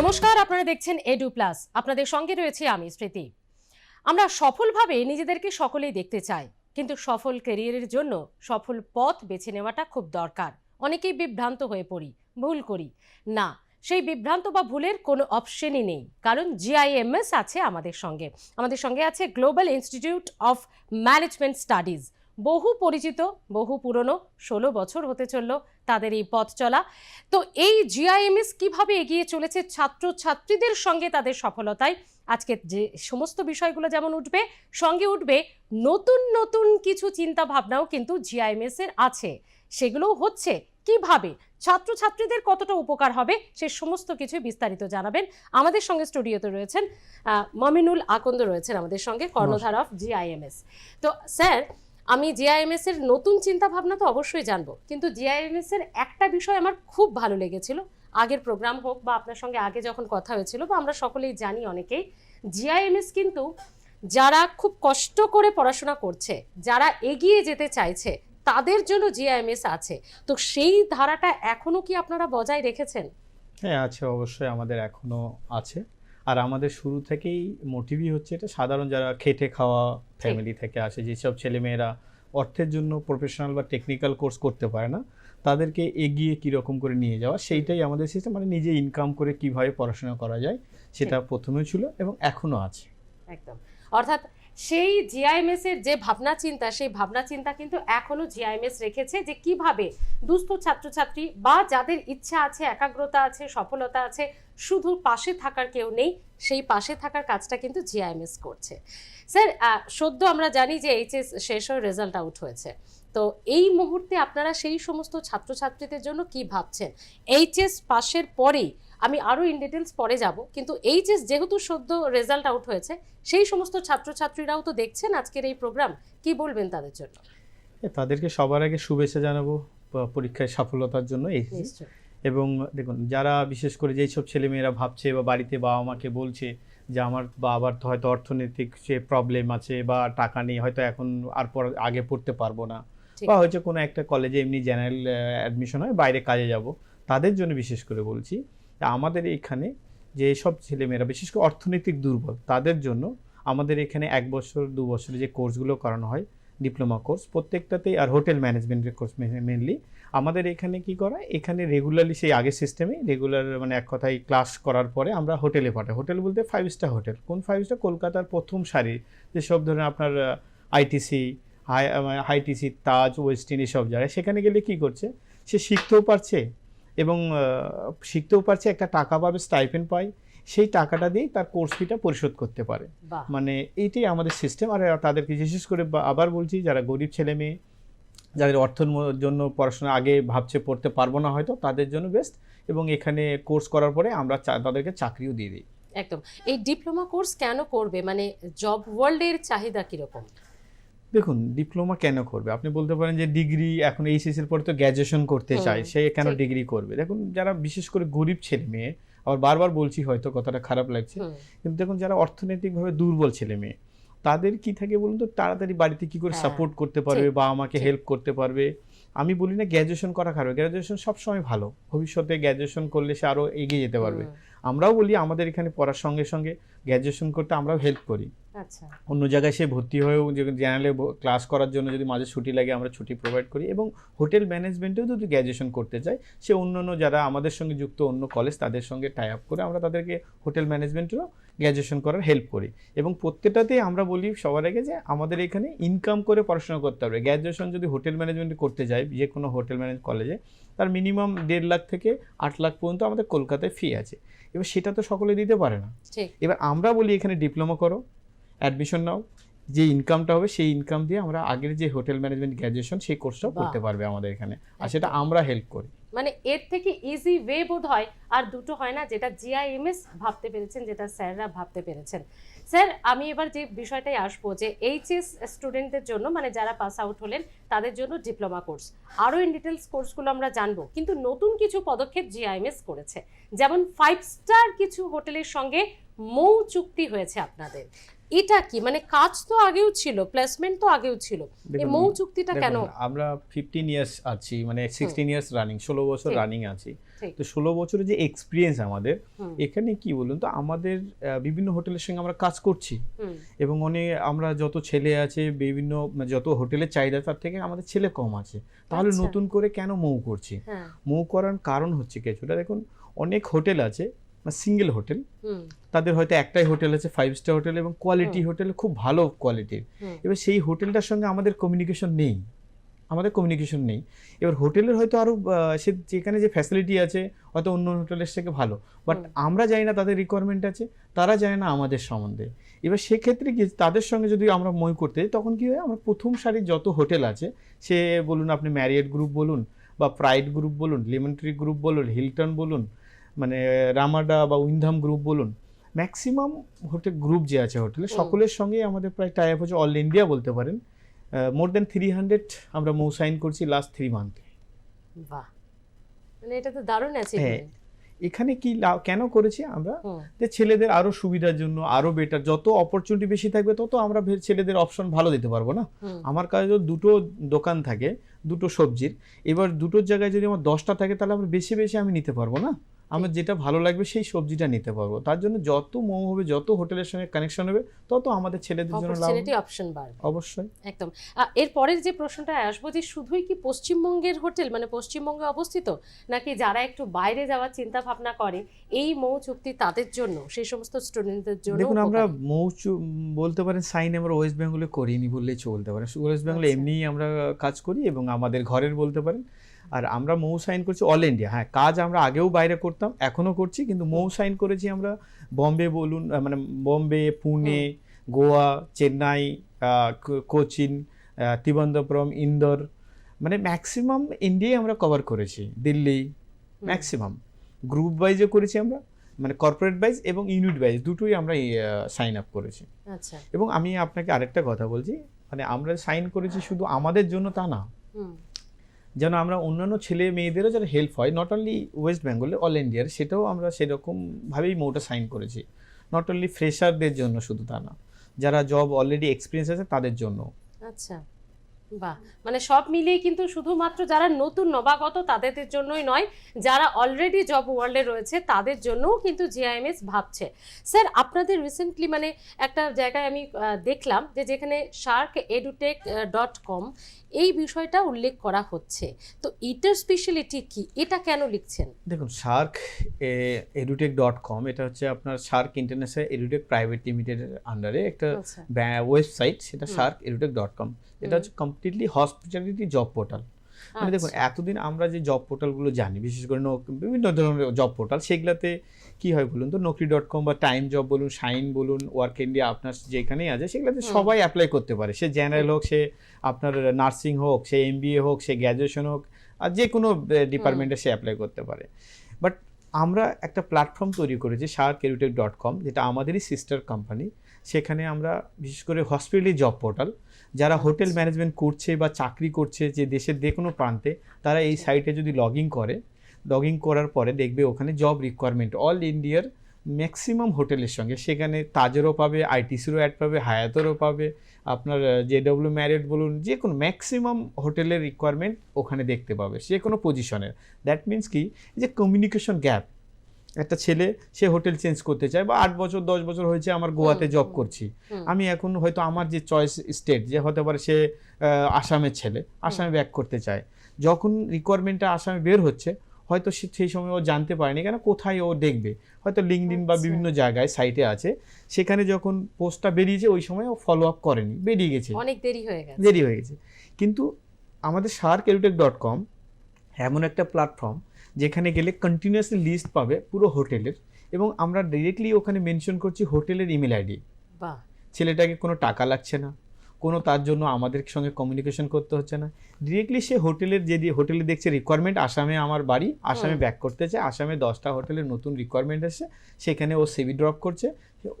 নমস্কার, আপনারা দেখছেন এডু প্লাস আপনাদের সঙ্গে রয়েছে আমি, স্মৃতি। আমরা সফলভাবে নিজেদেরকে সকলেই দেখতে চাই, কিন্তু সফল ক্যারিয়ারের জন্য সফল পথ বেছে নেওয়াটা খুব দরকার। অনেকেই বিভ্রান্ত হয়ে পড়ি, ভুল করি। না, সেই বিভ্রান্ত বা ভুলের কোনো অপশনই নেই, কারণ জিআইএমএস আছে আমাদের সঙ্গে। আমাদের সঙ্গে আছে global institute of management studies বহু পরিচিত, বহু পুরনো, ষোলো বছর হতে চলল তাদের এই পথ চলা। তো এই জিআইএমএস কীভাবে এগিয়ে চলেছে ছাত্র ছাত্রীদের সঙ্গে তাদের সফলতায়? আজকে যে সমস্ত বিষয়গুলো যেমন উঠবে সঙ্গে উঠবে নতুন নতুন কিছু চিন্তা ভাবনাও কিন্তু জিআইএমএস এর আছে। সেগুলোও হচ্ছে কীভাবে ছাত্রছাত্রীদের কতটা উপকার হবে সে সমস্ত কিছু বিস্তারিত জানাবেন। আমাদের সঙ্গে স্টুডিওতে রয়েছেন মমিনুল আকন্দ রয়েছেন আমাদের সঙ্গে কর্ণধার অফ জিআইএমএস তো স্যার আমি জিআইএমএস এর নতুন চিন্তা ভাবনা তো অবশ্যই জানব। কিন্তু জিআইএমএস এর একটা বিষয় আমার খুব ভালো লেগেছিল। আগের প্রোগ্রাম হোক বা আপনার সঙ্গে আগে যখন কথা হয়েছিল বা আমরা সকলেই জানি অনেকেই জিআইএমএস কিন্তু যারা খুব কষ্ট করে পড়াশোনা করছে, যারা এগিয়ে যেতে চাইছে, তাদের জন্য জিআইএমএস আছে। তো সেই ধারাটা এখনও কি আপনারা বজায় রেখেছেন? হ্যাঁ আছে, অবশ্যই আমাদের এখনও আছে। আর আমাদের শুরু থেকেই মোটিভই হচ্ছে এটা সাধারণ যারা খেটে খাওয়া ফ্যামিলি থেকে আসে যেসব ছেলেমেয়েরা অর্থের জন্য প্রফেশনাল বা টেকনিক্যাল কোর্স করতে পারে না তাদেরকে এগিয়ে কীরকম করে নিয়ে যাওয়া সেইটাই আমাদের সিস্টেম মানে নিজে ইনকাম করে কীভাবে পড়াশোনা করা যায় সেটা প্রথমে ছিল এবং এখনও আছে। একদম। অর্থাৎ সেই জিআইএমএস এর যে ভাবনা চিন্তা সেই ভাবনা চিন্তা কিন্তু এখনও জিআইএমএস রেখেছে যে কীভাবে দুস্থ ছাত্রছাত্রী বা যাদের ইচ্ছা আছে একাগ্রতা আছে সফলতা আছে শুধু পাশে থাকার কেউ নেই সেই পাশে থাকার কাজটা কিন্তু জিআইএমএস করছে। স্যার সদ্য আমরা জানি যে এইচএস শেষ হয়ে রেজাল্ট আউট হয়েছে। তো এই মুহূর্তে আপনারা সেই সমস্ত ছাত্রছাত্রীদের জন্য কি ভাবছেন? এইচএস পাশের পরেই আমি আরও ইন ডিটেলস পরে যাব কিন্তু এইচএস যেহেতু সদ্য রেজাল্ট আউট হয়েছে সেই সমস্ত ছাত্রছাত্রীরাও তো দেখছেন আজকের এই প্রোগ্রাম কি বলবেন তাদের জন্য? তাদেরকে সবার আগে শুভেচ্ছা জানাব পরীক্ষায় সফলতার জন্য এই নিশ্চয় এবং দেখুন যারা বিশেষ করে যেই সব ছেলেমেয়েরা ভাবছে বা বাড়িতে বাবা মাকে বলছে যে আমার বাবার তো হয়তো অর্থনৈতিক সে প্রবলেম আছে বা টাকা নেই হয়তো এখন আর পর আগে পড়তে পারব না। বা হয়তো কোনো একটা কলেজে এমনি জেনারেল অ্যাডমিশন হয় বাইরে কাজে যাব। তাদের জন্য বিশেষ করে বলছি যে আমাদের এখানে যে সব ছেলেমেয়েরা বিশেষ করে অর্থনৈতিক দুর্বল তাদের জন্য আমাদের এখানে এক বছর দু বছরের যে কোর্সগুলো করানো হয় ডিপ্লোমা কোর্স প্রত্যেকটাতেই আর হোটেল ম্যানেজমেন্টের কোর্স মেনলি আমাদের এখানে কি করা? এখানে রেগুলারলি সেই আগের সিস্টেমে রেগুলার মানে এক কথায় ক্লাস করার পরে আমরা হোটেলে পাঠাই। হোটেল বলতে ফাইভ স্টার হোটেল কোন ফাইভ স্টার কলকাতার প্রথম সারি। যেসব ধরেন আপনার আইটিসি হাই হাইটিসি তাজ ওয়েস্টিন এসব জায়গায় সেখানে গেলে কি করছে? সে শিখতেও পারছে এবং শিখতেও পারছে একটা টাকা পাবে স্টাইপেন্ড পায়। সেই টাকাটা দিয়েই তার কোর্স ফিটা পরিশোধ করতে পারে। মানে এইটাই আমাদের সিস্টেম আর তাদেরকে বিশেষ করে আবার বলছি যারা গরিব ছেলে মেয়ে যাদের অর্থের জন্য পড়াশোনা আগে ভাবছে পড়তে পারব না হয়তো তাদের জন্য বেস্ট এবং এখানে কোর্স করার পরে আমরা তাদেরকে চাকরিও দিয়ে দিই। একদম। এই ডিপ্লোমা কোর্স কেন করবে? মানে জব ওয়ার্ল্ডের চাহিদা কীরকম? দেখুন ডিপ্লোমা কেন করবে? আপনি বলতে পারেন যে ডিগ্রি এখন এইচএস এর পরে তো গ্র্যাজুয়েশন করতে চায় সে কেন ডিগ্রি করবে? দেখুন যারা বিশেষ করে গরিব ছেলে মেয়ে আবার বারবার বলছি হয়তো কথাটা খারাপ লাগছে কিন্তু দেখুন যারা অর্থনৈতিকভাবে দুর্বল ছেলে মেয়ে তাদের কি থাকে বলুন তো? তাড়াতাড়ি বাড়িতে কি করে হ্যাঁ, সাপোর্ট করতে পারবে বা আমাকে হেল্প করতে পারবে? আমি বলি না গ্র্যাজুয়েশন করা খারাপ গ্র্যাজুয়েশন সবসময় ভালো। ভবিষ্যতে গ্র্যাজুয়েশন করলে সে আরও এগিয়ে যেতে পারবে। আমরাও বলি আমাদের এখানে পড়ার সঙ্গে সঙ্গে গ্র্যাজুয়েশন করতে আমরাও হেল্প করি। আচ্ছা। অন্য জায়গায় সে ভর্তি হয়েও যে জেনারেলে ক্লাস করার জন্য যদি মাঝে ছুটি লাগে আমরা ছুটি প্রোভাইড করি এবং হোটেল ম্যানেজমেন্টেও যদি গ্র্যাজুয়েশন করতে চায় সে অন্য অন্য যারা আমাদের সঙ্গে যুক্ত অন্য কলেজ তাদের সঙ্গে টাই আপ করে আমরা তাদেরকে হোটেল ম্যানেজমেন্টেরও গ্র্যাজুয়েশন করার হেল্প করি। এবং প্রত্যেকটাতেই আমরা বলি সবার আগে যে আমাদের এখানে ইনকাম করে পড়াশোনা করতে হবে। গ্র্যাজুয়েশন যদি হোটেল ম্যানেজমেন্ট করতে যাই যে কোনো হোটেল ম্যানেজ কলেজে তার মিনিমাম দেড় লাখ থেকে আট লাখ পর্যন্ত আমাদের কলকাতায় ফি আছে। এবার সেটা তো সকলে দিতে পারে না। এবার আমরা বলি এখানে ডিপ্লোমা করো অ্যাডমিশন নাও। যে ইনকামটা হবে সেই ইনকাম দিয়ে আমরা আগের যে হোটেল ম্যানেজমেন্ট গ্র্যাজুয়েশন সেই কোর্সটাও। করতে পারবে আমাদের এখানে। আর সেটা আমরা হেল্প করি। মানে এর থেকে ইজি ওয়ে বোধ হয় আর দুটো হয় না যেটা জিআইএমএস ভাবতে পেরেছেন যেটা স্যাররা ভাবতে পেরেছেন। স্যার আমি এবার যে বিষয়টাই আসব যে এইচএস স্টুডেন্টদের জন্য মানে যারা পাস আউট হলেন তাদের জন্য ডিপ্লোমা কোর্স আরও ইন ডিটেলস কোর্সগুলো আমরা জানব কিন্তু নতুন কিছু পদক্ষেপ জিআইএমএস করেছে। যেমন ফাইভ স্টার কিছু হোটেলের সঙ্গে মৌ চুক্তি হয়েছে আপনাদের। এটা কি? মানে কাজ তো আগেও ছিল প্লেসমেন্ট তো আগেও ছিল। এই মৌ চুক্তিটা কেন? আমরা ফিফটিন ইয়ার্স আছি মানে সিক্সটিন ইয়ার্স রানিং ষোলো বছর রানিং আছি। তো ষোলো বছরের যে এক্সপিরিয়েন্স আমাদের এখানে কি বলুন তো আমাদের বিভিন্ন হোটেলের সঙ্গে আমরা কাজ করছি। এবং অনেক আমরা যত ছেলে আছে বিভিন্ন মানে যত হোটেলের চাহিদা তার থেকে আমাদের ছেলে কম আছে। তাহলে আচ্ছা। নতুন করে কেন মৌ করছি? হ্যাঁ। মৌ করার কারণ হচ্ছে কিছুটা দেখুন অনেক হোটেল আছে সিঙ্গেল হোটেল তাদের হয়তো একটাই হোটেল আছে ফাইভ স্টার হোটেল এবং কোয়ালিটি হোটেল খুব ভালো কোয়ালিটির এবার সেই হোটেলটার সঙ্গে আমাদের কমিউনিকেশন নেই। আমাদের কমিউনিকেশন নেই। এবার হোটেলের হয়তো আরও সে যেখানে যে ফ্যাসিলিটি আছে হয়তো অন্য হোটেলের থেকে ভালো। বাট আমরা জানি না তাদের রিকোয়ারমেন্ট আছে তারা জানে না আমাদের সম্বন্ধে। এবার সেক্ষেত্রে কি তাদের সঙ্গে যদি আমরা মই করতে যাই তখন কি হয় আমরা প্রথম সারির যত হোটেল আছে সে বলুন আপনি ম্যারিয়েট গ্রুপ বলুন বা প্রাইড গ্রুপ বলুন লিমন্ট্রি গ্রুপ বলুন হিলটন বলুন মানে রামাডা বা উইনধাম গ্রুপ বলুন ম্যাক্সিমাম হোটেল গ্রুপ যে আছে হোটেলে সকলের সঙ্গেই আমাদের প্রায় টাই আপ হচ্ছে অল ইন্ডিয়া বলতে পারেন। মোর দেন থ্রি হান্ড্রেড আমরা মৌ সাইন করছি লাস্ট থ্রি মান্থ বাহ। মানে এটা তো দারুণ আছে হ্যাঁ। এখানে কি কেন করেছি আমরা? যে ছেলেদের আরও সুবিধার জন্য আরও বেটার যত অপরচুনিটি বেশি থাকবে তত আমরা ছেলেদের অপশন ভালো দিতে পারব না। আমার কাছে দুটো দোকান থাকে দুটো সবজির। এবার দুটোর জায়গায় যদি আমার দশটা থাকে তাহলে আমরা বেশি বেশি আমি নিতে পারব না? আমার যেটা ভালো লাগবে সেই সবজিটা নিতে পারব। তার জন্য যত মৌ হবে যত হোটেলের সঙ্গে কানেকশন হবে তত আমাদের ছেলেদের জন্য লাভ অপরচুনিটি অপশন বাড়বে। অবশ্যই। একদম। এর পরের যে প্রশ্নটা আসব যে শুধুই কি পশ্চিমবঙ্গের হোটেল মানে পশ্চিমবঙ্গে অবস্থিত নাকি যারা একটু বাইরে যাওয়ার চিন্তা ভাবনা করে এই মৌ চুক্তি তাদের জন্য সেই সমস্ত স্টুডেন্টদের জন্য দেখুন আমরা মৌ বলতে পারেন সাইন আমরা ওয়েস্ট বেঙ্গলে করিনি বললেই চলতে পারে। ওয়েস্ট বেঙ্গলে আচ্ছা। এমনিই আমরা কাজ করি এবং আমাদের ঘরের বলতে পারেন আর আমরা মৌ সাইন করছি অল ইন্ডিয়া হ্যাঁ কাজ আমরা আগেও বাইরে করতাম এখনও করছি কিন্তু মৌ সাইন করেছি আমরা বম্বে বলুন মানে বম্বে পুনে গোয়া চেন্নাই কোচিন আহ, ইন্দোর মানে ম্যাক্সিমাম ইন্ডিয়ায় আমরা কভার করেছি দিল্লি ম্যাক্সিমাম গ্রুপ ওয়াইজও করেছি আমরা মানে কর্পোরেট ওয়াইজ এবং ইউনিট ওয়াইজ দুটোই আমরা সাইন আপ করেছি। আচ্ছা। এবং আমি আপনাকে আরেকটা কথা বলছি মানে আমরা সাইন করেছি শুধু আমাদের জন্য তা না। যেন আমরা অন্যান্য ছেলে মেয়েদেরও যারা হেল্প হয় নট অনলি ওয়েস্ট বেঙ্গলে অল ইন্ডিয়ার সেটাও আমরা সেরকমভাবেই মৌটা সাইন করেছি। নট অনলি ফ্রেশারদের জন্য শুধু তা না, যারা জব অলরেডি এক্সপিরিয়েন্স আছে তাদের জন্য। আচ্ছা বাহ। মানে সব মিলিয়ে কিন্তু শুধুমাত্র যারা নতুন নবাগত তাদের জন্যই নয়, যারা অলরেডি জব ওয়ার্ল্ডে রয়েছে তাদের জন্যও কিন্তু জিআইএমএস ভাবছে। স্যার আপনাদের রিসেন্টলি মানে একটা জায়গায় আমি দেখলাম যে যেখানে শার্ক এডুটেক ডট কম এই বিষয়টা উল্লেখ করা হচ্ছে। তো এটার স্পেশালিটি কি? এটা কেন লিখছেন? দেখুন শার্ক এডুটেক ডট কম এটা হচ্ছে আপনার শার্ক ইন্টারন্যাশনাল এডুটেক প্রাইভেট লিমিটেডের আন্ডারে একটা আচ্ছা। ওয়েবসাইট সেটা হুম। শার্ক এডুটেক ডট কম এটা হচ্ছে কমপ্লিটলি হসপিটালিটি জব পোর্টাল মানে দেখুন আচ্ছা, এতদিন আমরা যে জব পোর্টালগুলো জানি বিশেষ করে ন- বিভিন্ন ধরনের জব পোর্টাল সেগুলোতে কি হয় বলুন তো? নকরি ডট কম বা টাইম জব বলুন সাইন বলুন ওয়ার্ক ইন্ডিয়া আপনার যেখানেই আছে সেগুলোতে সবাই অ্যাপ্লাই করতে পারে। সে জেনারেল হোক সে আপনার নার্সিং হোক সে এম হোক সে গ্র্যাজুয়েশন হোক আর যে কোনো ডিপার্টমেন্টে সে অ্যাপ্লাই করতে পারে। বাট আমরা একটা প্ল্যাটফর্ম তৈরি করেছি সার এরুটেক ডট কম যেটা আমাদেরই সিস্টার কোম্পানি সেখানে আমরা বিশেষ করে হসপিটালি জব পোর্টাল যারা হোটেল। ম্যানেজমেন্ট করছে বা চাকরি করছে যে দেশের যে কোনো প্রান্তে, তারা এই সাইটে যদি লগ ইন করে লগ ইন করার পরে দেখবে ওখানে জব রিকোয়ারমেন্ট অল ইন্ডিয়ার ম্যাক্সিমাম হোটেলের সঙ্গে সেখানে তাজেরও পাবে আইটিসিরও অ্যাড পাবে, হায়াতেরও পাবে, আপনার জে ডব্লিউ ম্যারিট বলুন, যে কোনো ম্যাক্সিমাম হোটেলের রিকোয়ারমেন্ট ওখানে দেখতে পাবে যে কোনো পজিশনের দ্যাট মিন্স কি যে কমিউনিকেশন গ্যাপ একটা ছেলে সে হোটেল চেঞ্জ করতে চায় বা আট বছর দশ বছর হয়েছে আমার গোয়াতে জব করছি। আমি এখন হয়তো আমার যে চয়েস স্টেট যে হতে পারে সে আসামের ছেলে আসামে ব্যাক করতে চায়। যখন রিকোয়ারমেন্টটা আসামে বের হচ্ছে হয়তো সে সেই সময় ও জানতে পারেনি কেন কোথায় ও দেখবে। হয়তো লিঙ্কডিন বা আচ্ছা। বিভিন্ন জায়গায় সাইটে আছে। সেখানে যখন পোস্টটা বেরিয়েছে ওই সময় ও ফলো আপ করেনি বেরিয়ে গেছে। অনেক দেরি হয়ে গেছে। দেরি হয়ে গেছে। কিন্তু আমাদের শার্ক এরুটেক ডট কম এমন একটা প্ল্যাটফর্ম যেখানে গেলে কন্টিনিউয়াসলি লিস্ট পাবে পুরো হোটেলের এবং আমরা ডিরেক্টলি ওখানে মেনশন করছি হোটেলের ইমেল আইডি বাহ। ছেলেটাকে কোনো টাকা লাগছে না। কোনো তার জন্য আমাদের সঙ্গে কমিউনিকেশন করতে হচ্ছে না। ডিরেক্টলি সে হোটেলের যে দিয়ে হোটেলে দেখছে রিকোয়ারমেন্ট আসামে আমার বাড়ি আসামে ব্যাক করতে চায় আসামে দশটা হোটেলের নতুন রিকোয়ারমেন্ট এসে সেখানে ও সিভি ড্রপ করছে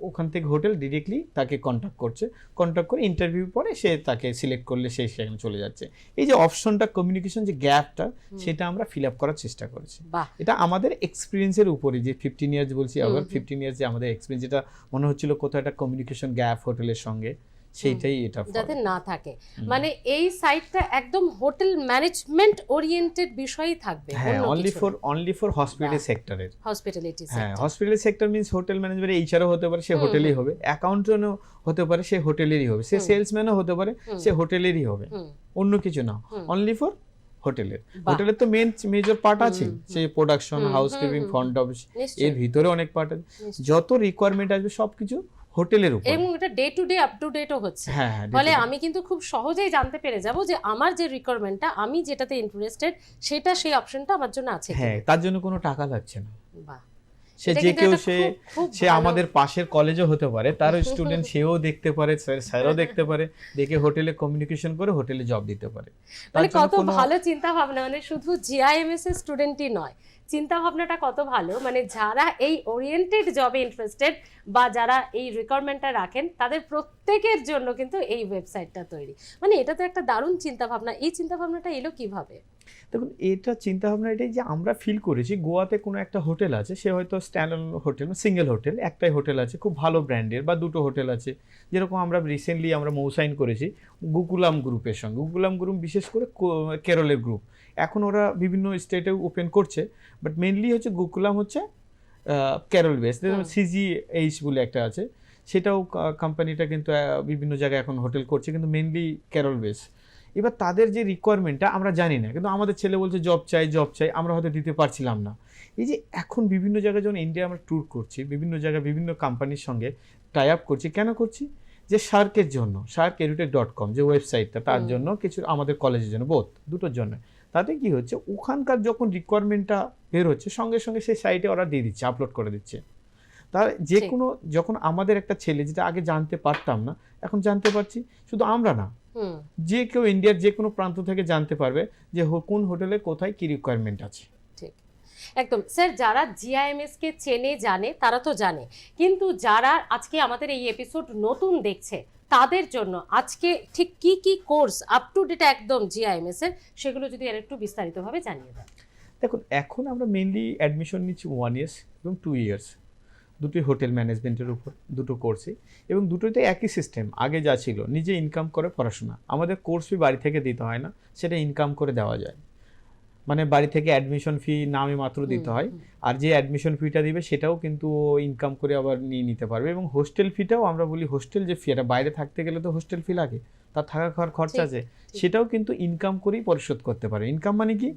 ওখান থেকে হোটেল ডিরেক্টলি তাকে কন্ট্যাক্ট করছে কন্ট্যাক্ট করে ইন্টারভিউ পরে সে তাকে সিলেক্ট করলে সে সেখানে চলে যাচ্ছে। এই যে অপশনটা কমিউনিকেশন যে গ্যাপটা সেটা আমরা ফিল আপ করার চেষ্টা করেছি। এটা আমাদের এক্সপিরিয়েন্সের উপরে যে ফিফটিন ইয়ার্স বলছি আবার ফিফটিন ইয়ার্স যে আমাদের এক্সপিরিয়েন্স যেটা মনে হচ্ছিল কোথাও একটা কমিউনিকেশন গ্যাপ হোটেলের সঙ্গে। সেইটাই এটা যাতে না থাকে। মানে এই সাইটটা একদম হোটেল ম্যানেজমেন্ট ওরিয়েন্টেড বিষয়ই থাকবে হ্যাঁ only for only for hospital সেক্টরের হসপিটালিটি হ্যাঁ hospital sector means hotel management এইচআরও হতে পারে সে হোটেলই। হবে। অ্যাকাউন্টেন্টও হতে পারে সে হোটেলেরই হবে। সে সেলসম্যানও হতে পারে সে হোটেলেরই হবে। অন্য কিছু না। অনলি ফর হোটেলের হোটেলের তো মেন মেজর পার্ট আছে হুম। সে প্রোডাকশন হাউসকিপিং ফ্রন্ট অফিস এর ভিতরে অনেক পার্ট আছে। যত রিকোয়ারমেন্ট আসবে সবকিছু হোটেলের উপর। এবং এটা day to day up to ডেটও হচ্ছে। হ্যাঁ হ্যাঁ ফলে আমি কিন্তু খুব সহজেই জানতে পেরে যাব যে আমার যে রিকোয়ারমেন্টটা আমি যেটাতে ইন্টারেস্টেড সেটা সেই অপশনটা আমার জন্য আছে হ্যাঁ তার জন্য কোনো টাকা লাগছে না। বাহ। সে যে কেউ সে সে আমাদের পাশের কলেজও হতে পারে তার স্টুডেন্ট সেও দেখতে পারে স্যার স্যারও দেখতে পারে দেখে হোটেলে কমিউনিকেশন করে হোটেলে জব দিতে পারে। মানে কত ভালো চিন্তা ভাবনা মানে শুধু জিআইএমএস এর স্টুডেন্টই নয় চিন্তা ভাবনাটা কত ভালো? মানে যারা এই ওরিয়েন্টেড জবে ইন্টারেস্টেড বা যারা এই রিকোয়ারমেন্টটা রাখেন, তাদের প্রত্যেকের জন্য কিন্তু এই ওয়েবসাইটটা তৈরি। মানে এটা তো একটা দারুণ চিন্তা ভাবনা এই চিন্তা ভাবনাটা এলো কীভাবে? দেখুন এটা চিন্তা ভাবনা এটাই যে আমরা ফিল করেছি গোয়াতে কোনো একটা হোটেল আছে সে হয়তো স্ট্যান্ড হোটেল সিঙ্গেল হোটেল একটাই হোটেল আছে খুব ভালো ব্র্যান্ডের বা দুটো হোটেল আছে। যেরকম আমরা রিসেন্টলি আমরা মৌসাইন করেছি গুকুলাম গ্রুপের সঙ্গে। গুকুলাম গ্রুপ বিশেষ করে কেরলের গ্রুপ এখন ওরা বিভিন্ন স্টেটে ওপেন করছে বাট মেনলি হচ্ছে গোকুলাম হচ্ছে কেরল বেস সিজি এইচ বলে একটা আছে সেটাও কোম্পানিটা কিন্তু বিভিন্ন জায়গায় এখন হোটেল করছে কিন্তু মেনলি কেরল বেস এবার তাদের যে রিকোয়ারমেন্টটা আমরা জানি না। কিন্তু আমাদের ছেলে বলছে জব চাই জব চাই। আমরা হয়তো দিতে পারছিলাম না। এই যে এখন বিভিন্ন জায়গায় যখন ইন্ডিয়া আমরা ট্যুর করছি বিভিন্ন জায়গায় বিভিন্ন কোম্পানির সঙ্গে টাই আপ করছি কেন করছি? যে শার্কের জন্য শার্ক এডুটেক ডট কম যে ওয়েবসাইটটা তার জন্য কিছু আমাদের কলেজের জন্য বোধ দুটোর জন্য। তাতে কি হচ্ছে? ওখানকার যখন রিকোয়ারমেন্টটা বের হচ্ছে সঙ্গে সঙ্গে সেই সাইটে ওরা দিয়ে দিচ্ছে আপলোড করে দিচ্ছে। তার যে কোনো যখন আমাদের একটা ছেলে যেটা আগে জানতে পারতাম না এখন জানতে পারছি শুধু আমরা না যে কেউ ইন্ডিয়ার যে কোনো প্রান্ত থেকে জানতে পারবে যে কোন হোটেলে কোথায় কি রিকোয়ারমেন্ট আছে। একদম। স্যার যারা জিআইএমএস কে চেনে জানে তারা তো জানে। কিন্তু যারা আজকে আমাদের এই এপিসোড নতুন দেখছে তাদের জন্য আজকে ঠিক কি কি কোর্স আপ টু ডেট একদম জিআইএমএস এর সেগুলো যদি আর একটু বিস্তারিতভাবে জানিয়ে দেন। দেখুন এখন আমরা মেনলি অ্যাডমিশন নিচ্ছি ওয়ান ইয়ার্স এবং টু ইয়ার্স দুটোই হোটেল ম্যানেজমেন্টের উপর দুটো কোর্সে এবং দুটোতে একই সিস্টেম আগে যা ছিল নিজে ইনকাম করে পড়াশোনা। আমাদের কোর্স ফি বাড়ি থেকে দিতে হয় না সেটা ইনকাম করে দেওয়া যায়। মানে বাড়ি থেকে অ্যাডমিশন ফি নামে মাত্র দিতে হয় আর যে অ্যাডমিশন ফিটা দিবে সেটাও কিন্তু ইনকাম করে আবার নিয়ে নিতে পারবে এবং হোস্টেল ফিটাও আমরা বলি হোস্টেল যে ফি এটা বাইরে থাকতে গেলে তো হোস্টেল ফি লাগে তার থাকা খাওয়ার খরচা আছে সেটাও কিন্তু ইনকাম করেই পরিশোধ করতে পারে। ইনকাম মানে কি?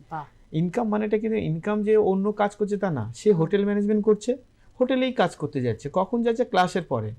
ইনকাম মানেটা কিন্তু ইনকাম যে অন্য কাজ করছে তা না সে হোটেল ম্যানেজমেন্ট করছে হোটেলেই কাজ করতে যাচ্ছে কখন যাচ্ছে ক্লাসের পরে।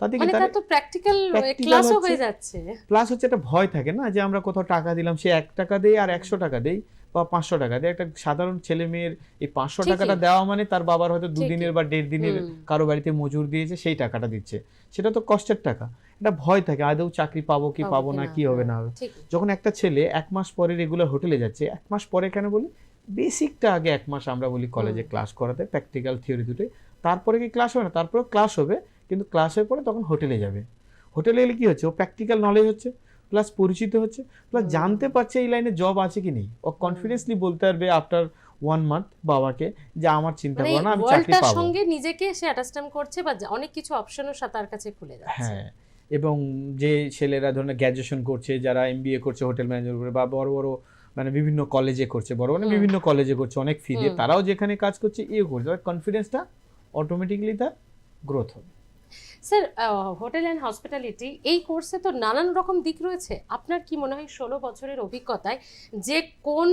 তাতে কি মানে তার তো প্র্যাকটিক্যাল practical ক্লাসও হয়ে যাচ্ছে। প্লাস হচ্ছে একটা ভয় থাকে না যে আমরা কোথাও টাকা দিলাম সে এক টাকা দেয় আর একশো টাকা দেই বা পাঁচশো টাকা দেয়। একটা সাধারণ ছেলে মেয়ের এই পাঁচশো টাকাটা দেওয়া মানে তার বাবার হয়তো দুদিনের বা দেড় দিনের কারও বাড়িতে মজুর দিয়েছে সেই টাকাটা দিচ্ছে। সেটা তো কষ্টের টাকা। এটা ভয় থাকে আদৌ চাকরি পাবো কি পাবো না কি হবে না হবে। যখন একটা ছেলে এক মাস পরে রেগুলার হোটেলে যাচ্ছে এক মাস পরে কেন বলি? বেসিকটা আগে এক মাস আমরা বলি কলেজে ক্লাস করাতে প্র্যাকটিক্যাল থিওরি দুটোই। তারপরে কি ক্লাস হবে না? তারপরে ক্লাস হবে কিন্তু ক্লাসের পরে তখন হোটেলে যাবে। হোটেলে গেলে কি হচ্ছে? ও প্র্যাকটিক্যাল নলেজ হচ্ছে প্লাস পরিচিত হচ্ছে প্লাস জানতে পারছে এই লাইনে জব আছে কি নেই। ও কনফিডেন্সলি বলতে পারবে আফটার ওয়ান মান্থ বাবাকে যে আমার চিন্তা মানে করো না আমি চাকরি পাবো। সঙ্গে নিজেকে সে অ্যাটাচমেন্ট করছে বা অনেক কিছু অপশনও তার কাছে খুলে যাচ্ছে। হ্যাঁ এবং যে ছেলেরা ধরুন গ্র্যাজুয়েশন করছে যারা এমবিএ করছে হোটেল ম্যানেজার করে বা বড় বড় মানে বিভিন্ন কলেজে করছে বড় মানে বিভিন্ন কলেজে করছে অনেক ফি দিয়ে তারাও যেখানে কাজ করছে ইয়ে করছে। কনফিডেন্সটা অটোমেটিকলি তার গ্রোথ হবে। স্যার হোটেল অ্যান্ড হসপিটালিটি এই কোর্সে তো নানান রকম দিক রয়েছে। আপনার কি মনে হয় ষোলো বছরের অভিজ্ঞতায় যে কোন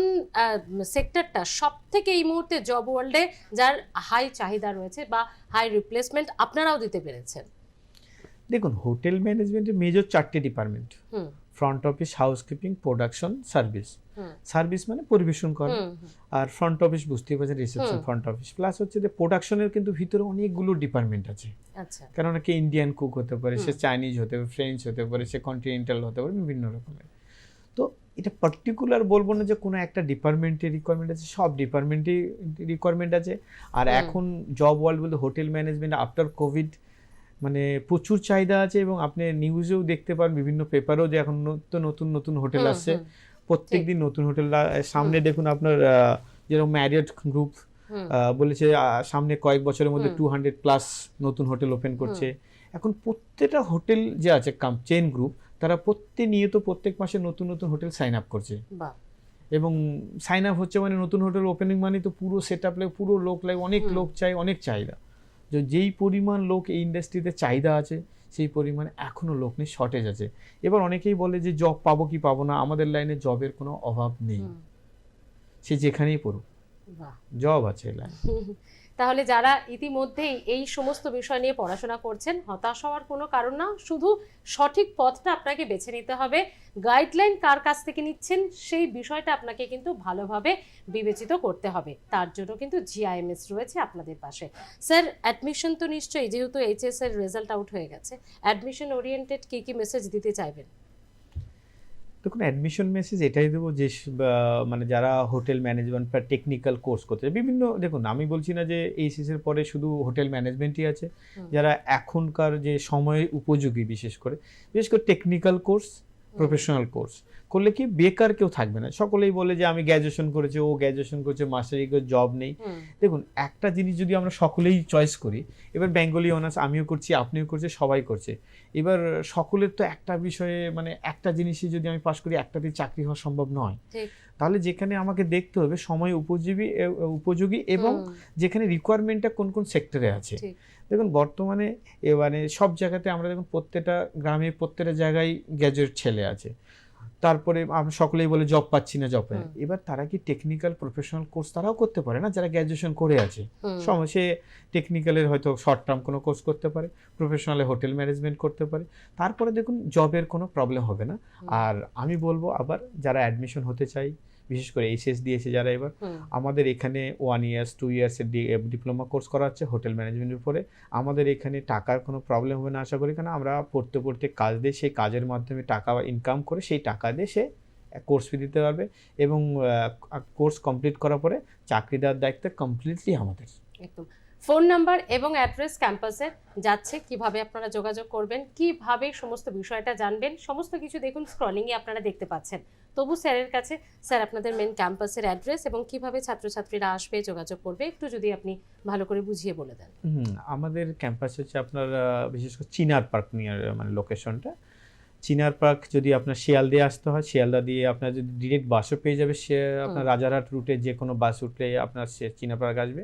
সেক্টরটা সব থেকে এই মুহূর্তে জব ওয়ার্ল্ডে যার হাই চাহিদা রয়েছে বা হাই রিপ্লেসমেন্ট আপনারাও দিতে পেরেছেন? দেখুন হোটেল ম্যানেজমেন্টের মেজর চারটে ডিপার্টমেন্ট হুম। Front office housekeeping production service service মানে পরিবেশন করা। আর ফ্রন্ট অফিস বুঝতেই পারছেন রিসেপশন ফ্রন্ট অফিস প্লাস হচ্ছে যে প্রোডাকশনের কিন্তু ভিতরে অনেকগুলো ডিপার্টমেন্ট আছে। আচ্ছা। কেননা কি ইন্ডিয়ান কুক হতে পারে সে চাইনিজ হতে পারে ফ্রেঞ্চ হতে পারে সে কন্টিনেন্টাল হতে পারে বিভিন্ন রকমের। তো এটা পার্টিকুলার বলব না যে কোনো একটা ডিপার্টমেন্টের রিকোয়ারমেন্ট আছে সব ডিপার্টমেন্টেই রিকোয়ারমেন্ট আছে। আর এখন জব ওয়ার্ল্ড বলতে হোটেল ম্যানেজমেন্ট আফটার কোভিড মানে প্রচুর চাহিদা আছে এবং আপনি নিউজেও দেখতে পান বিভিন্ন পেপারেও যে এখন নতুন নতুন নতুন হোটেল আসছে। প্রত্যেক দিন নতুন হোটেল সামনে দেখুন আপনার যেরকম ম্যারিয়ট গ্রুপ বলেছে সামনে কয়েক বছরের মধ্যে টু হান্ড্রেড প্লাস নতুন হোটেল ওপেন করছে। এখন প্রত্যেকটা হোটেল যে আছে কাম চেন গ্রুপ তারা প্রত্যেক নিয়ত প্রত্যেক মাসে নতুন নতুন হোটেল সাইন আপ করছে। এবং সাইন আপ হচ্ছে মানে নতুন হোটেল ওপেনিং মানে তো পুরো সেট আপ লাগে পুরো লোক লাগে অনেক লোক চাই অনেক চাহিদা। যে যেই পরিমাণ লোক এই ইন্ডাস্ট্রিতে চাহিদা আছে সেই পরিমাণে এখনও লোক নিয়ে শর্টেজ আছে। এবার অনেকেই বলে যে জব পাবো কি পাবো না? আমাদের লাইনে জবের কোনো অভাব নেই। সে যেখানেই পড়ুক। জব আছে লাইন লাইনে তাহলে যারা ইতিমধ্যেই এই সমস্ত বিষয় নিয়ে পড়াশোনা করছেন, হতাশ হওয়ার কোনো কারণ না, শুধু সঠিক পথটা আপনাকে বেছে নিতে হবে। গাইডলাইন কার কাছ থেকে নিচ্ছেন, সেই বিষয়টা আপনাকে কিন্তু ভালোভাবে বিবেচিত করতে হবে। তার জন্য কিন্তু জিআইএমএস রয়েছে আপনাদের পাশে। স্যার অ্যাডমিশন তো নিশ্চয়ই, যেহেতু এইচএস এর রেজাল্ট আউট হয়ে গেছে। অ্যাডমিশন ওরিয়েন্টেড কী কী মেসেজ দিতে চাইবেন? দেখুন অ্যাডমিশন মেসেজ এটাই দেবো যে মানে যারা হোটেল ম্যানেজমেন্ট বা টেকনিক্যাল কোর্স করতে চায়, বিভিন্ন দেখুন আমি বলছি না যে এইচএসের পরে শুধু হোটেল ম্যানেজমেন্টই আছে যারা এখনকার যে সময় উপযোগী বিশেষ করে বিশেষ করে টেকনিক্যাল কোর্স প্রফেশনাল কোর্স করলে কি বেকার কেউ থাকবে না। সকলেই বলে যে আমি গ্র্যাজুয়েশন করেছি ও গ্র্যাজুয়েশন করেছে মাস্টার ডিগ্রি জব নেই। দেখুন একটা জিনিস যদি আমরা সকলেই চয়েস করি এবার বেঙ্গলি অনার্স আমিও করছি আপনিও করছে সবাই করছে। এবার সকলের তো একটা বিষয়ে মানে একটা জিনিসই যদি আমি পাশ করি একটাতেই চাকরি হওয়া সম্ভব নয়। তাহলে যেখানে আমাকে দেখতে হবে সময় উপযোগী উপযোগী এবং যেখানে রিকোয়ারমেন্টটা কোন কোন সেক্টরে আছে। দেখুন বর্তমানে এ মানে সব জায়গাতে আমরা দেখুন প্রত্যেকটা গ্রামে প্রত্যেকটা জায়গায় গ্র্যাজুয়েট ছেলে আছে। তারপরে আমরা সকলেই বলে জব পাচ্ছি না জব। এবার তারা কি টেকনিক্যাল প্রফেশনাল কোর্স তারাও করতে পারে না? যারা গ্র্যাজুয়েশন করে আছে। সে টেকনিক্যালের হয়তো শর্ট টার্ম কোনো কোর্স করতে পারে প্রফেশনালে হোটেল ম্যানেজমেন্ট করতে পারে। তারপরে দেখুন জবের কোনো প্রবলেম হবে না। আর আমি বলব আবার যারা অ্যাডমিশন হতে চাই বিশেষ করে এইচএস দিয়েছে যারা এবার আমাদের এখানে ওয়ান ইয়ার্স টু ইয়ার্সের ডিপ্লোমা কোর্স করা হচ্ছে হোটেল ম্যানেজমেন্টের উপরে। আমাদের এখানে টাকার কোনো প্রবলেম হবে না আশা করি। কারণ আমরা পড়তে পড়তে কাজ দিয়ে সেই কাজের মাধ্যমে টাকা ইনকাম করে সেই টাকা দিয়ে সে কোর্স ফি দিতে পারবে এবং কোর্স কমপ্লিট করার পরে চাকরি দেওয়ার দায়িত্ব কমপ্লিটলি আমাদের। একদম। ফোন নাম্বার এবং অ্যাড্রেস ক্যাম্পাসে যাচ্ছে কীভাবে আপনারা যোগাযোগ করবেন কীভাবে সমস্ত বিষয়টা জানবেন সমস্ত কিছু দেখুন স্ক্রলিংয়ে আপনারা দেখতে পাচ্ছেন। তবু স্যারের কাছে স্যার আপনাদের মেন ক্যাম্পাসের অ্যাড্রেস এবং কীভাবে ছাত্রছাত্রীরা আসবে যোগাযোগ করবে একটু যদি আপনি ভালো করে বুঝিয়ে বলে দেন। আমাদের ক্যাম্পাস হচ্ছে আপনার বিশেষ করে চিনার পার্ক নিয়ার মানে লোকেশনটা চিনার পার্ক যদি আপনার শিয়ালদে আসতে হয় শিয়ালদা দিয়ে আপনার যদি ডিরেক্ট বাসও পেয়ে যাবে সে আপনার রাজারহাট রুটে যে কোনো বাস উঠলে আপনার সে চিনা পার্ক আসবে।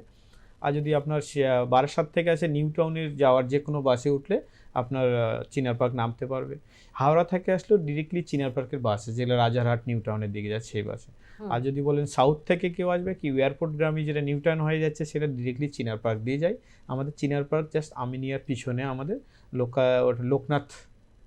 আর যদি আপনার সে- বারাসাত থেকে আসে নিউ টাউনের যাওয়ার যে কোনো বাসে উঠলে আপনার চিনার পার্ক নামতে পারবে। হাওড়া থেকে আসলেও ডিরেক্টলি চিনার পার্কের বাসে যেগুলো রাজারহাট নিউ টাউনের দিকে যাচ্ছে সেই বাসে। আর যদি বলেন সাউথ থেকে কেউ আসবে কি এয়ারপোর্ট গ্রামে যেটা নিউ টাউন হয়ে যাচ্ছে সেটা ডিরেক্টলি চিনার পার্ক দিয়ে যায়। আমাদের চিনার পার্ক জাস্ট আমিনিয়ার পিছনে আমাদের লোকা ওটা লোকনাথ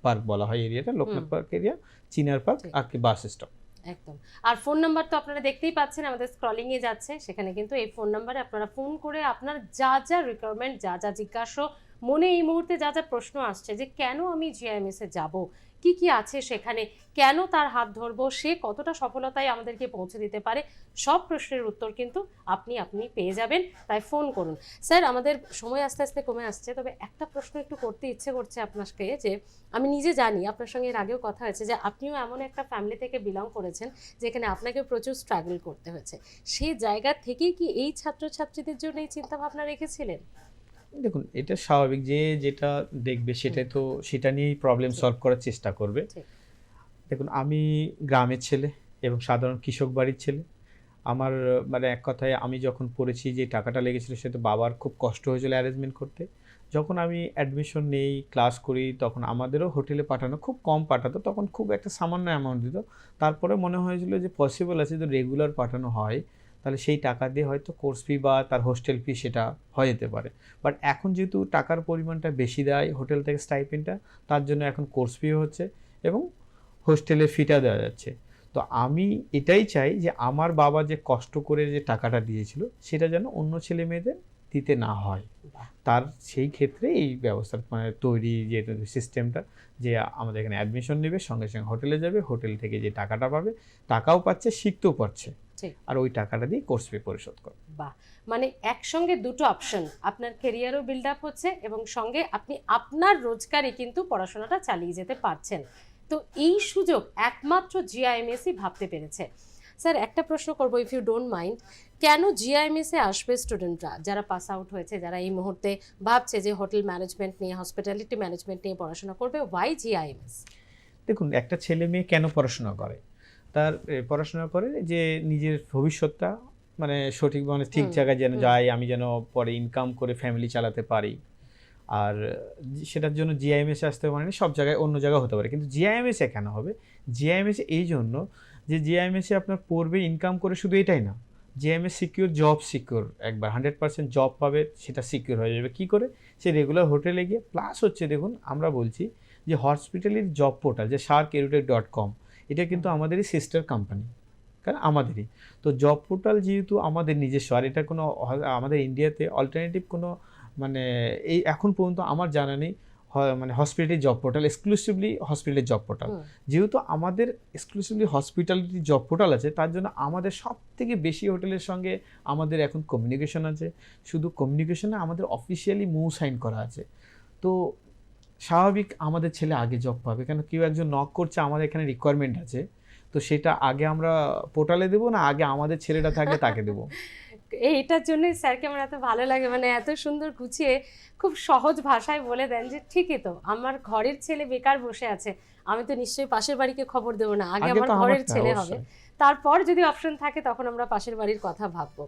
পার্ক বলা হয় এরিয়াটা Loknath park area Chinar park আর কি বাস স্টপ একদম। আর ফোন নাম্বার তো আপনারা দেখতেই পাচ্ছেন, আমাদের স্ক্রলিংয়ে যাচ্ছে। সেখানে কিন্তু এই ফোন নাম্বারে আপনারা ফোন করে আপনার যা যা রিকোয়ারমেন্ট যা যা জিজ্ঞাসা, মনে এই মুহূর্তে যা যা প্রশ্ন আসছে যে কেন আমি জিআইএমএস এ যাব? কি কি আছে সেখানে? কেন তার হাত ধরবো? সে কতটা সফলতায় আমাদেরকে পৌঁছে দিতে পারে? সব প্রশ্নের উত্তর কিন্তু আপনি আপনি পেয়ে যাবেন। তাই ফোন করুন। স্যার, আমাদের সময় আস্তে আস্তে কমে আসছে। তবে একটা প্রশ্ন একটু করতে ইচ্ছে করছে আপনাকে যে, আমি নিজে জানি, আপনার সঙ্গে এর আগেও কথা হয়েছে যে, আপনিও এমন একটা ফ্যামিলি থেকে বিলং করেছেন যেখানে আপনাকে প্রচুর স্ট্রাগল করতে হয়েছে। সেই জায়গা থেকেই কি এই ছাত্রছাত্রীদের জন্য এই চিন্তাভাবনা রেখেছিলেন? দেখুন এটা স্বাভাবিক যে যেটা দেখবে সেটাই তো সেটা নিয়েই প্রবলেম সলভ করার চেষ্টা করবে। দেখুন আমি গ্রামের ছেলে এবং সাধারণ কৃষক বাড়ির ছেলে। আমার মানে এক কথায় আমি যখন পড়েছি যে টাকাটা লেগেছিল সে তো বাবার খুব কষ্ট হয়েছিল অ্যারেঞ্জমেন্ট করতে। যখন আমি অ্যাডমিশন নেই ক্লাস করি তখন আমাদেরও হোটেলে পাঠানো খুব কম পাঠাতো তখন খুব একটা সামান্য অ্যামাউন্ট দিত। তারপরে মনে হয়েছিল যে পসিবল আছে যদি রেগুলার পাঠানো হয়। তাহলে সেই টাকা দিয়ে হয়তো কোর্স ফি বা তার হোস্টেল ফি সেটা হয়ে যেতে পারে। বাট এখন যেহেতু টাকার পরিমাণটা বেশি দেয় হোটেল থেকে স্টাইপেন্ডটা তার জন্য এখন কোর্স ফিও হচ্ছে এবং হোস্টেলের ফিটা দেওয়া যাচ্ছে। তো আমি এটাই চাই যে আমার বাবা যে কষ্ট করে যে টাকাটা দিয়েছিল, সেটা যেন অন্য ছেলে মেয়েদের দিতে না হয়। তার সেই ক্ষেত্রে এই ব্যবস্থা মানে তৈরি যে সিস্টেমটা যে আমাদের এখানে অ্যাডমিশন নেবে, সঙ্গে সঙ্গে হোটেলে যাবে হোটেল থেকে যে টাকাটা পাবে, টাকাও পাচ্ছে, শিখতেও পারছে। আর ওই টাকাটা দিয়ে কোর্স ফি পরিশোধ করবে বাহ। মানে একসঙ্গে দুটো অপশন আপনার কেরিয়ারও বিল্ড আপ হচ্ছে এবং সঙ্গে আপনি আপনার রোজগারে কিন্তু পড়াশোনাটা চালিয়ে যেতে পারছেন। তো এই সুযোগ একমাত্র জিআইএমএসই ভাবতে পেরেছে। স্যার একটা প্রশ্ন করব ইফ ইউ ডোন্ট মাইন্ড কেন জিআইএমএসে আসবে স্টুডেন্টরা যারা পাস আউট হয়েছে যারা এই মুহূর্তে ভাবছে যে হোটেল ম্যানেজমেন্ট নিয়ে হসপিটালিটি ম্যানেজমেন্ট নিয়ে পড়াশোনা করবে ওয়াই জিআইএমএস দেখুন একটা ছেলে মেয়ে কেন পড়াশোনা করে? তার পড়াশোনা করে যে নিজের ভবিষ্যৎটা মানে সঠিক মানে ঠিক জায়গায় যেন। যায় আমি যেন পরে ইনকাম করে ফ্যামিলি চালাতে পারি। আর সেটার জন্য জিআইএমএস আসতে পারে না, সব জায়গায় অন্য জায়গায় হতে পারে। কিন্তু জিআইএমএস এ কেন হবে? জিআইএমএস এই জন্য যে জিআইএমএস এ আপনার পড়বে ইনকাম করে শুধু এটাই না। জিআইএমএস সিকিউর জব সিকিউর একবার হান্ড্রেড পার্সেন্ট জব পাবে সেটা সিকিউর হয়ে যাবে। কি করে? সে রেগুলার হোটেলে গিয়ে প্লাস হচ্ছে দেখুন আমরা বলছি যে হসপিটালের জব পোর্টাল যে শার্ক এরুটেক ডট কম এটা কিন্তু আমাদেরই সিস্টার কোম্পানি কারণ আমাদেরই। তো জব পোর্টাল যেহেতু আমাদের নিজস্ব আর এটা কোনো আমাদের ইন্ডিয়াতে অল্টারনেটিভ কোনো মানে এই এখন পর্যন্ত আমার জানা নেই মানে হসপিটালিটি জব পোর্টাল এক্সক্লুসিভলি হসপিটালের জব পোর্টাল যেহেতু আমাদের এক্সক্লুসিভলি হসপিটালিটি জব পোর্টাল আছে তার জন্য আমাদের সব থেকে বেশি হোটেলের সঙ্গে আমাদের এখন কমিউনিকেশন আছে। শুধু কমিউনিকেশনে আমাদের অফিসিয়ালি মৌ সাইন করা আছে। তো স্বাভাবিক আমাদের ছেলে আগে জব পাবে। কেন? কেউ একজন নক করছে আমাদের এখানে রিকোয়ারমেন্ট আছে। তো সেটা আগে আমরা পোর্টালে দেবো না? আগে আমাদের ছেলেটা থাকে তাকে দেবো? এই এটার জন্য স্যারকে আমার এত ভালো লাগে। মানে এত সুন্দর গুছিয়ে খুব সহজ ভাষায় বলে দেন যে ঠিকই তো আমার ঘরের ছেলে বেকার বসে আছে। আমি তো নিশ্চয়ই পাশের বাড়িকে খবর দেবো না। আগে আমার ঘরের ছেলে হবে। তারপর যদি অপশন থাকে তখন আমরা পাশের বাড়ির কথা ভাববো।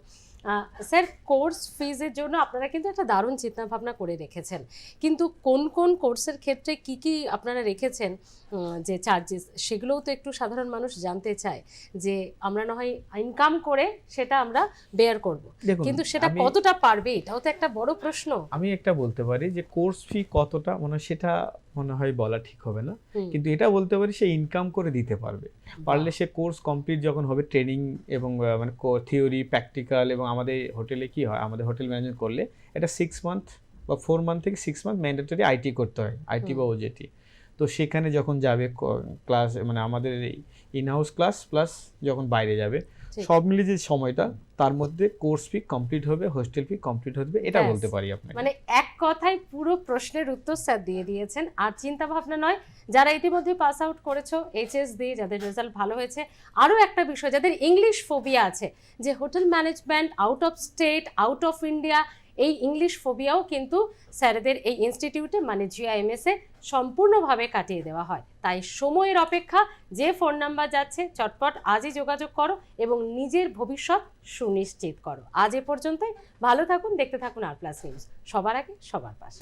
স্যার কোর্স ফিজের জন্য আপনারা কিন্তু একটা দারুণ চিন্তা ভাবনা করে রেখেছেন। কিন্তু কোন কোন কোর্সের ক্ষেত্রে কি কি আপনারা রেখেছেন যে চার্জেস সেগুলোও তো একটু সাধারণ মানুষ জানতে চায় যে আমরা না হয় ইনকাম করে সেটা আমরা বেয়ার করব। কিন্তু সেটা কতটা পারবে? এটাও তো একটা বড় প্রশ্ন। আমি একটা বলতে পারি যে কোর্স ফি কতটা মানে সেটা মনে হয় বলা ঠিক হবে না। কিন্তু এটা বলতে পারি সে ইনকাম করে দিতে পারবে। পারলে সে কোর্স কমপ্লিট যখন হবে ট্রেনিং এবং মানে থিওরি প্র্যাকটিক্যাল এবং আমাদের হোটেলে কি হয় আমাদের হোটেল ম্যানেজমেন্ট করলে এটা সিক্স মান্থ বা ফোর মান্থ থেকে সিক্স মান্থ ম্যান্ডেটরি আইটি করতে হয় আইটি বা ওজেটি তো সেখানে যখন যাবে ক্লাস মানে আমাদের ইন হাউস ক্লাস প্লাস যখন বাইরে যাবে। সব মিলিয়ে যে সময়টা তার মধ্যে কোর্স ফি কমপ্লিট হবে হোস্টেল ফি কমপ্লিট হবে এটা বলতে পারি আপনাকে। মানে এক কথায় পুরো প্রশ্নের উত্তর স্যার দিয়ে দিয়েছেন। আর চিন্তা ভাবনা নয় যারা ইতিমধ্যে পাস আউট করেছ এইচএস দিয়ে যাদের রেজাল্ট ভালো হয়েছে আরও একটা বিষয় যাদের ইংলিশ ফোবিয়া আছে যে hotel management out of state out of India এই ইংলিশ ফোবিয়াও কিন্তু স্যারেদের এই ইনস্টিটিউটে মানে জিআইএমএসে সম্পূর্ণভাবে কাটিয়ে দেওয়া হয়। তাই সময়ের অপেক্ষা, যে ফোন নাম্বার যাচ্ছে, চটপট আজই যোগাযোগ করো এবং নিজের ভবিষ্যৎ সুনিশ্চিত করো। আজ এ পর্যন্তই। ভালো থাকুন, দেখতে থাকুন আর প্লাস নিউজ সবার আগে, সবার পাশে।